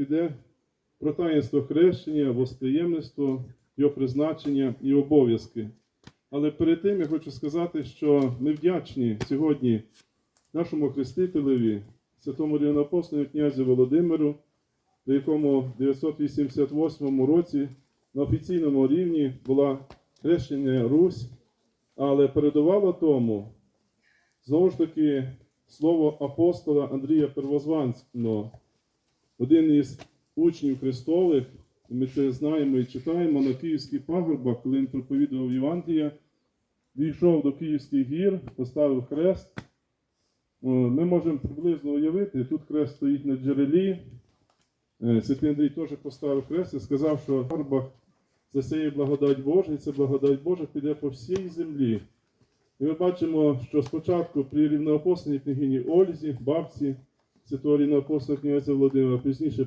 піде про таїнство хрещення, восприємництво, його призначення і обов'язки. Але перед тим я хочу сказати, що ми вдячні сьогодні нашому хрестителеві, святому рівноапостолу князю Володимиру, до якому в 988 році на офіційному рівні була хрещення Русь, але передувало тому знову ж таки слово апостола Андрія Первозванського, один із учнів Христових, ми це знаємо і читаємо на Київських пагорбах, коли він проповідував Євангелія, дійшов до Київських гір, поставив хрест. Ми можемо приблизно уявити, тут хрест стоїть на джерелі. Е, Святий Андрій теж поставив хрест і сказав, що в пагорбах засіє благодать Божа, і ця благодать Божа піде по всій землі. І ми бачимо, що спочатку при рівноапостольній княгині Ользі, бабці святого апостола князя Володимира, пізніше